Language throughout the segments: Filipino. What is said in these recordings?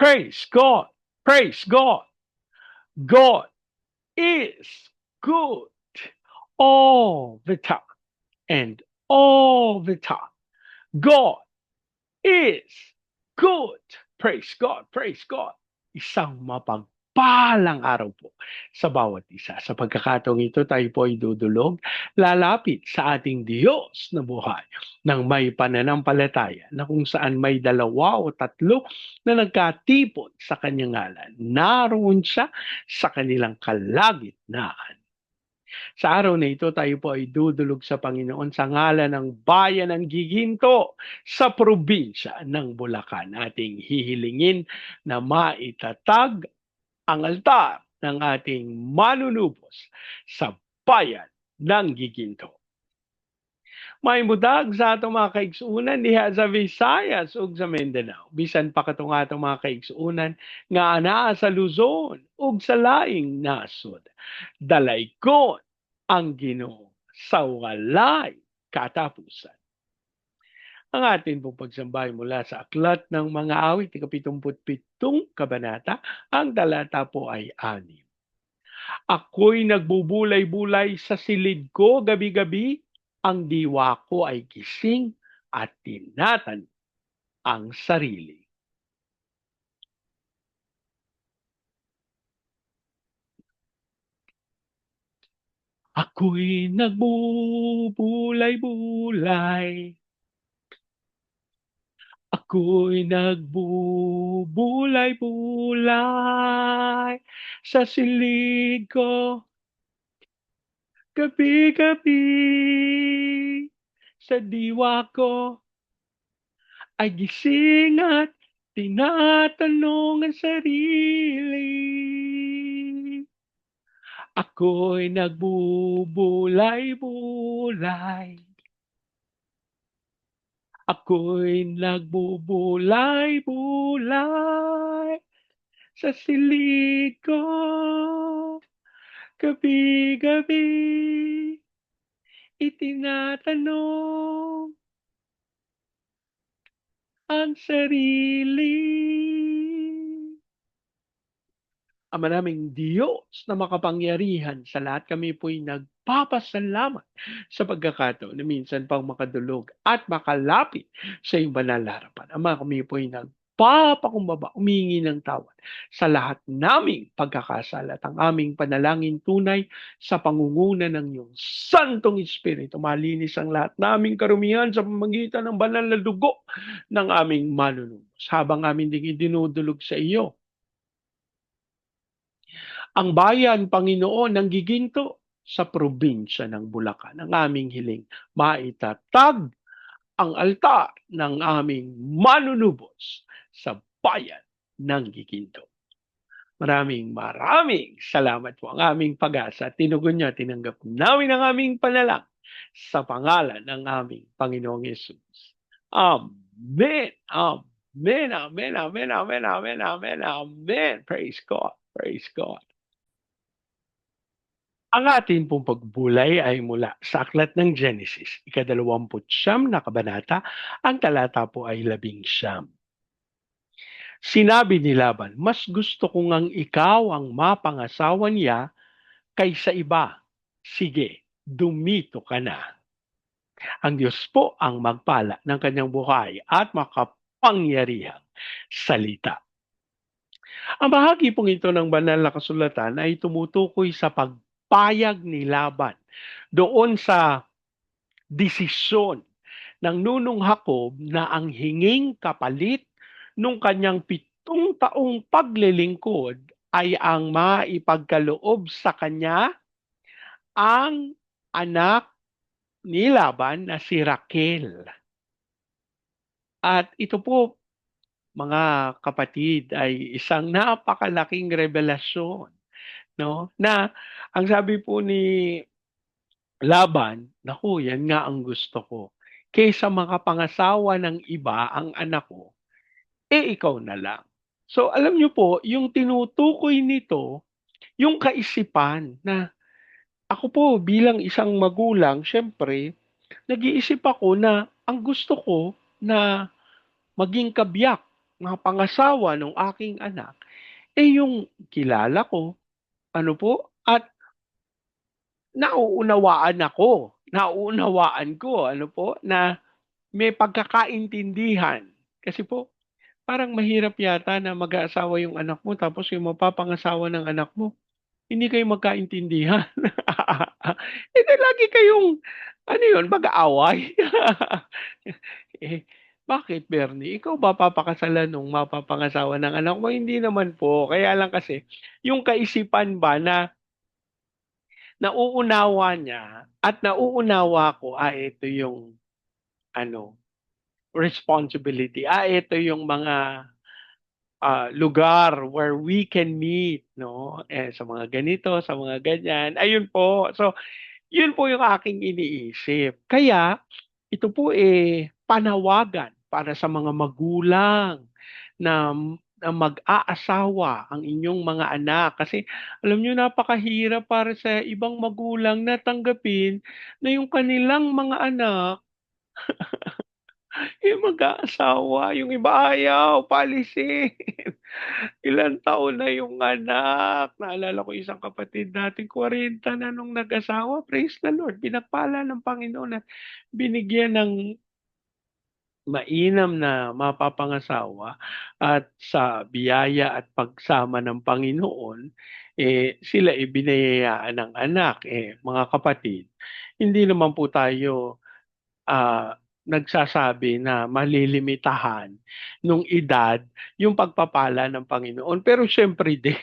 Praise God. Praise God. God is good all the time and all the time. God is good. Praise God. Praise God. Isang mapagpalang araw po sa bawat isa. Sa pagkakataong ito, tayo po ay dudulog, lalapit sa ating Diyos na buhay ng may pananampalataya na kung saan may dalawa o tatlo na nagkatipon sa kanyang ngalan. Naroon siya sa kanilang kalagitnaan. Sa araw na ito, tayo po ay dudulog sa Panginoon sa ngalan ng bayan ng Giginto sa probinsya ng Bulacan. Ating hihilingin na maitatag ang altar ng ating manunubos sa bayan ng Giginto. May mudag sa atong mga kaigsuunan diha sa Visayas ug sa Mindanao. Bisan pa katong atong mga kaigsuunan nga anaa sa Luzon ug sa laing nasod. Dalay ko ang Ginoo sa walay katapusan. Ang atin pong pagsambahay mula sa Aklat ng Mga Awit, ikapitumputpitong kabanata, ang talata po ay anim. Ako'y nagbubulay-bulay sa silid ko gabi-gabi, ang diwa ko ay gising at tinatan ang sarili. Ako'y nagbubulay-bulay. Ako'y nagbubulay-bulay sa silid ko. Gabi-gabi sa diwa ko ay gising at tinatanong ang sarili. Ako'y nagbubulay-bulay. Ako'y nagbubulay-bulay sa silid ko. Gabi-gabi itinatanong ang sarili. Ama naming Diyos na makapangyarihan sa lahat kami po'y nagpapasalamat sa pagkakataon na minsan pang makadulog at makalapit sa iyong banal na harapan. Ama kami po'y nagpapakumbaba, umingi ng tawad sa lahat naming pagkakasala at ang aming panalangin tunay sa pangunguna ng iyong Santong Espiritu. Malinis ang lahat naming karumihan sa pamagitan ng banal na dugo ng aming manunubos. Habang amin ding idinudulog sa iyo, ang bayan, Panginoon, ng giginto sa probinsya ng Bulacan. Ang aming hiling, maitatag ang altar ng aming manunubos sa bayan ng giginto. Maraming maraming salamat po ang aming pag-asa. Tinugon niya, tinanggap namin ang aming panalang sa pangalan ng aming Panginoong Yesus. Amen. Amen. Amen. Amen. Amen. Amen. Amen. Amen. Praise God. Praise God. Ang atin pong pagbulay ay mula sa aklat ng Genesis, ikadalawamput siyam na kabanata, ang talata po ay labing siyam. Sinabi ni Laban, mas gusto ko ngang ikaw ang mapangasawa niya kaysa iba. Sige, dumito ka na. Ang Diyos po ang magpala ng kanyang buhay at makapangyarihang salita. Ang bahagi pong ito ng banal na kasulatan ay tumutukoy sa pag payag ni Laban doon sa desisyon ng nunong Jacob na ang hinging kapalit nung kanyang pitong taong paglilingkod ay ang maipagkaloob sa kanya ang anak ni Laban na si Raquel. At ito po, mga kapatid, ay isang napakalaking revelasyon no? Na ang sabi po ni Laban, naku, yan nga ang gusto ko. Kaysa makapangasawa ng iba ang anak ko, eh ikaw na lang. So alam niyo po, yung tinutukoy nito, yung kaisipan na ako po bilang isang magulang, syempre, nag-iisip ako na ang gusto ko na maging kabiyak mapangasawa ng aking anak, eh yung kilala ko, ano po, at nauunawaan ako, nauunawaan ko, ano po, na may pagkakaintindihan. Kasi po, parang mahirap yata na mag-aasawa yung anak mo tapos yung mapapangasawa ng anak mo, hindi kayo magkaintindihan. Hindi lagi kayong, ano yun, mag-aaway. eh, bakit, Bernie? Ikaw ba papakasalan nung mapapangasawa ng anak mo? Hindi naman po. Kaya lang kasi, yung kaisipan ba na nauunawa niya at nauunawa ko, ah, ito yung ano, responsibility. Ah, ito yung mga uh, lugar where we can meet, no? Eh, sa mga ganito, sa mga ganyan. Ayun po. So, yun po yung aking iniisip. Kaya, ito po eh, panawagan para sa mga magulang na na mag-aasawa ang inyong mga anak. Kasi alam niyo napakahirap para sa ibang magulang na tanggapin na yung kanilang mga anak yung mag-aasawa, yung iba ayaw, palisin. Ilan taon na yung anak. Naalala ko isang kapatid natin, 40 na nung nag-asawa. Praise the Lord. Pinagpala ng Panginoon at binigyan ng mainam na mapapangasawa at sa biyaya at pagsama ng Panginoon, eh, sila ibinayayaan ng anak, eh, mga kapatid. Hindi naman po tayo uh, nagsasabi na malilimitahan nung edad yung pagpapala ng Panginoon. Pero syempre din,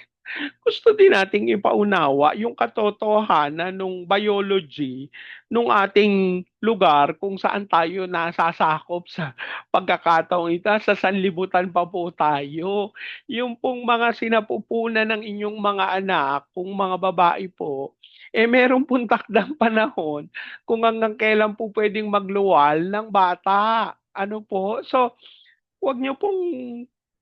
gusto din nating ipaunawa yung katotohanan ng biology nung ating lugar kung saan tayo nasasakop sa pagkakataong ito. Sa sanlibutan pa po tayo. Yung pong mga sinapupunan ng inyong mga anak, kung mga babae po, eh meron pong takdang panahon kung hanggang kailan po pwedeng magluwal ng bata. Ano po? So, wag niyo pong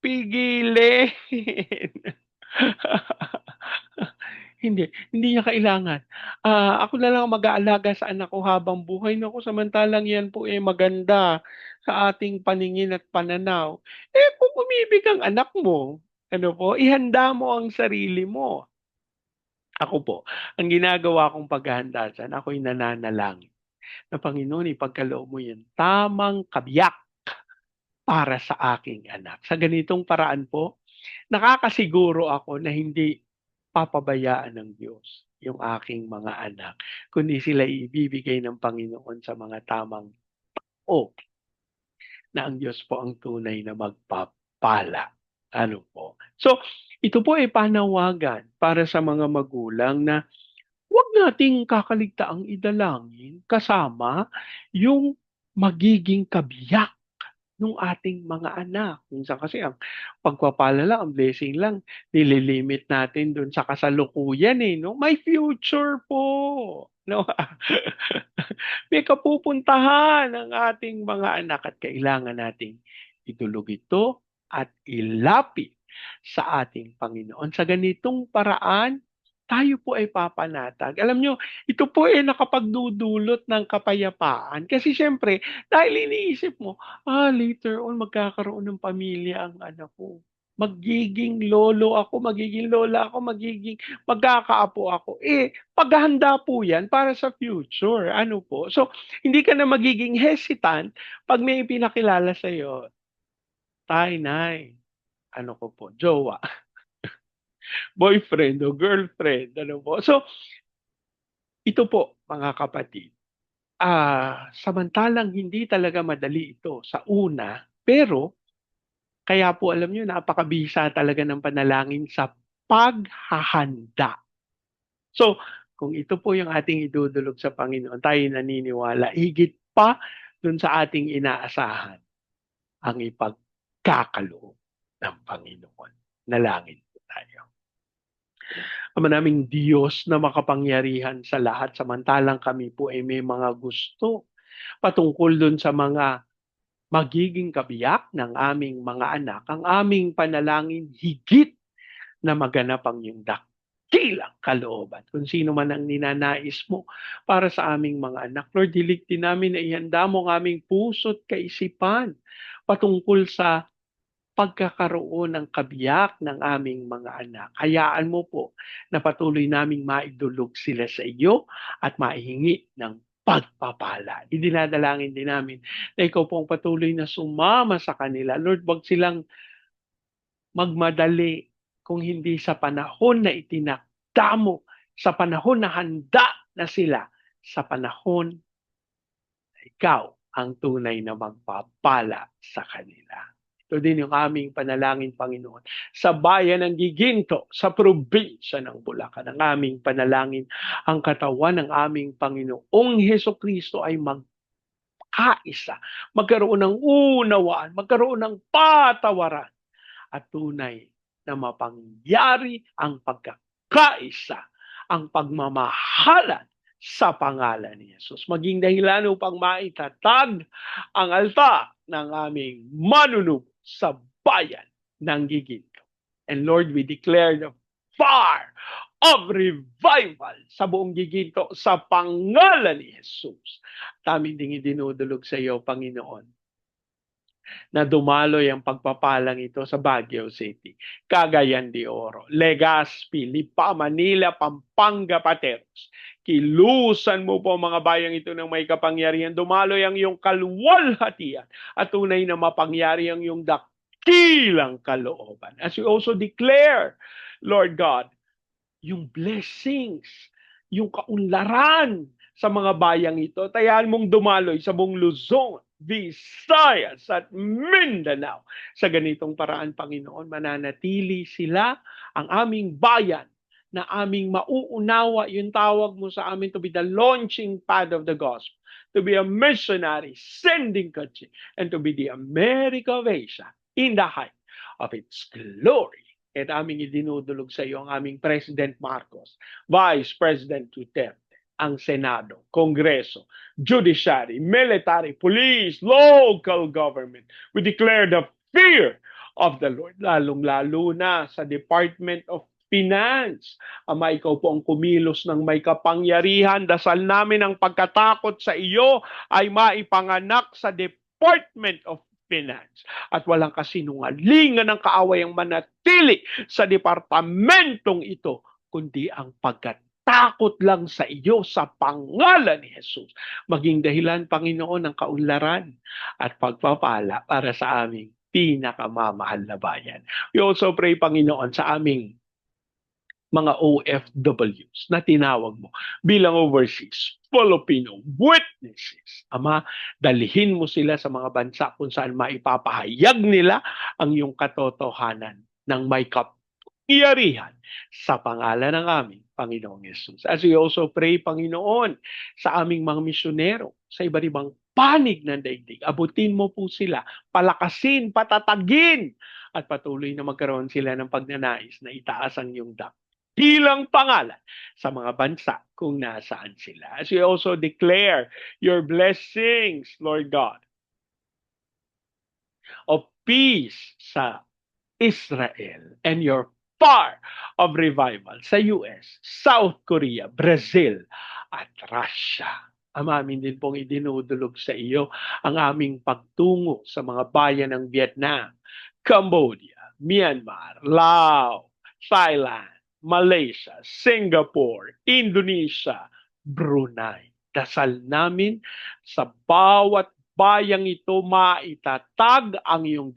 pigilin. Hindi, hindi niya kailangan. Ah, ako na lang mag-aalaga sa anak ko habang buhay. Naku, samantalang yan po eh maganda sa ating paningin at pananaw. Eh kung umibig ang anak mo, ano po, ihanda mo ang sarili mo. Ako po, ang ginagawa kong paghahanda diyan, ako'y nananalangin na Panginoon, ipagkaloob mo yung tamang kabiyak para sa aking anak. Sa ganitong paraan po, nakakasiguro ako na hindi papabayaan ng Diyos yung aking mga anak, kundi sila ibibigay ng Panginoon sa mga tamang o na ang Diyos po ang tunay na magpapala. Ano po? So, ito po ay panawagan para sa mga magulang na huwag nating kakaligtaang idalangin kasama yung magiging kabiyak ng ating mga anak. Minsan kasi ang pagpapala lang, ang blessing lang, nililimit natin dun sa kasalukuyan eh. No? May future po. No? May kapupuntahan ang ating mga anak at kailangan nating itulog ito at ilapit sa ating Panginoon. Sa ganitong paraan, tayo po ay papanatag. Alam nyo, ito po ay nakapagdudulot ng kapayapaan. Kasi syempre, dahil iniisip mo, ah, later on, magkakaroon ng pamilya ang anak ko. Magiging lolo ako, magiging lola ako, magiging magkakaapo ako. Eh, paghahanda po yan para sa future. Ano po? So, hindi ka na magiging hesitant pag may pinakilala sa'yo. Tay, nay, ano ko po, jowa boyfriend o girlfriend. Ano po. So, ito po, mga kapatid. Ah, samantalang hindi talaga madali ito sa una, pero kaya po alam niyo napakabisa talaga ng panalangin sa paghahanda. So, kung ito po yung ating idudulog sa Panginoon, tayo naniniwala, higit pa dun sa ating inaasahan ang ipagkakaloob ng Panginoon. Nalangin. Ama naming Diyos na makapangyarihan sa lahat, samantalang kami po ay may mga gusto patungkol dun sa mga magiging kabiyak ng aming mga anak, ang aming panalangin higit na maganap ang iyong dakilang kalooban. Kung sino man ang ninanais mo para sa aming mga anak, Lord, diligtin namin na ihanda mo ang aming puso't kaisipan patungkol sa pagkakaroon ng kabiyak ng aming mga anak. Hayaan mo po na patuloy naming maidulog sila sa iyo at maihingi ng pagpapala. Idinadalangin din namin na ikaw pong patuloy na sumama sa kanila. Lord, wag silang magmadali kung hindi sa panahon na itinakda mo, sa panahon na handa na sila, sa panahon na ikaw ang tunay na magpapala sa kanila. Ito din yung aming panalangin, Panginoon. Sa bayan ng Giginto, sa probinsya ng Bulacan, ang aming panalangin, ang katawan ng aming Panginoong Heso Kristo ay magkaisa, magkaroon ng unawaan, magkaroon ng patawaran, at tunay na mapangyari ang pagkakaisa, ang pagmamahalan sa pangalan ni Jesus. Maging dahilan upang maitatag ang alta ng aming manunubo sa bayan ng Giginto. And Lord, we declare the fire of revival sa buong Giginto sa pangalan ni Jesus. Taming ding idinudulog sa iyo, Panginoon, na dumaloy ang pagpapalang ito sa Baguio City, Cagayan de Oro, Legazpi, Lipa, Manila, Pampanga, Pateros. Kilusan mo po mga bayang ito ng may kapangyarihan. Dumaloy ang iyong kalwalhatian at tunay na mapangyari ang iyong dakilang kalooban. As we also declare, Lord God, yung blessings, yung kaunlaran sa mga bayang ito. Tayaan mong dumaloy sa buong Luzon, Visayas at Mindanao. Sa ganitong paraan, Panginoon, mananatili sila ang aming bayan na aming mauunawa yung tawag mo sa amin to be the launching pad of the gospel, to be a missionary, sending country, and to be the America of Asia in the height of its glory. At aming idinudulog sa iyo ang aming President Marcos, Vice President Duterte, ang Senado, Kongreso, Judiciary, Military, Police, Local Government. We declare the fear of the Lord, lalong-lalo na sa Department of finance. Ama, ikaw po ang kumilos ng may kapangyarihan. Dasal namin ang pagkatakot sa iyo ay maipanganak sa Department of Finance. At walang kasinungalingan ng kaaway ang manatili sa departamentong ito, kundi ang pagkatakot lang sa iyo sa pangalan ni Jesus. Maging dahilan, Panginoon, ng kaunlaran at pagpapala para sa aming pinakamamahal na bayan. We also pray, Panginoon, sa aming mga OFWs na tinawag mo bilang overseas Filipino witnesses. Ama, dalhin mo sila sa mga bansa kung saan maipapahayag nila ang iyong katotohanan ng may kapangyarihan sa pangalan ng aming Panginoong Yesus. As we also pray, Panginoon, sa aming mga misyonero, sa iba't ibang panig ng daigdig, abutin mo po sila, palakasin, patatagin, at patuloy na magkaroon sila ng pagnanais na itaas ang iyong dak bilang pangalan sa mga bansa kung nasaan sila. As we also declare your blessings, Lord God, of peace sa Israel and your far of revival sa US, South Korea, Brazil, at Russia. Ang amin din pong idinudulog sa iyo ang aming pagtungo sa mga bayan ng Vietnam, Cambodia, Myanmar, Laos, Thailand, Malaysia, Singapore, Indonesia, Brunei. Dasal namin sa bawat bayang ito maitatag ang iyong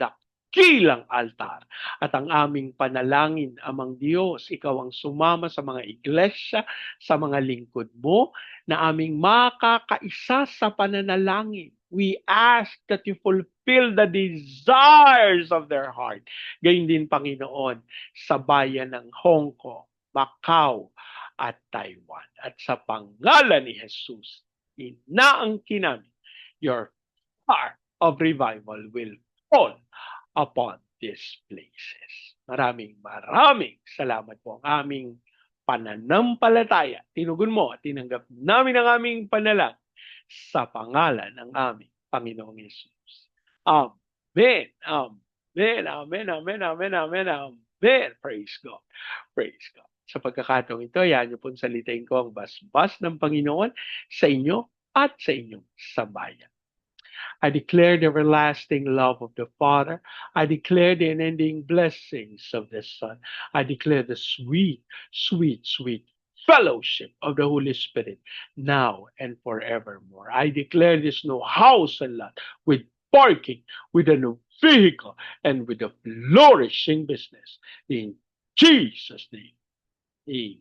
dakilang altar. At ang aming panalangin, amang Diyos, ikaw ang sumama sa mga iglesia, sa mga lingkod mo, na aming makakaisa sa pananalangin. We ask that you fulfill the desires of their heart. Gayun din, Panginoon, sa bayan ng Hong Kong, Macau, at Taiwan. At sa pangalan ni Jesus, inaangkin namin, your fire of revival will fall upon these places. Maraming maraming salamat po ang aming pananampalataya. Tinugon mo at tinanggap namin ang aming panalang sa pangalan ng aming Panginoong Yesus. Amen. Amen. Amen. Amen. Amen. Amen. Amen. Praise God. Praise God. Sa pagkakataong ito, yan niyo pong salitain ko ang basbas ng Panginoon sa inyo at sa inyong sambayan. I declare the everlasting love of the Father. I declare the unending blessings of the Son. I declare the sweet, sweet, sweet fellowship of the Holy Spirit now and forevermore. I declare this new house and lot with parking, with a new vehicle, and with a flourishing business. In Jesus' name.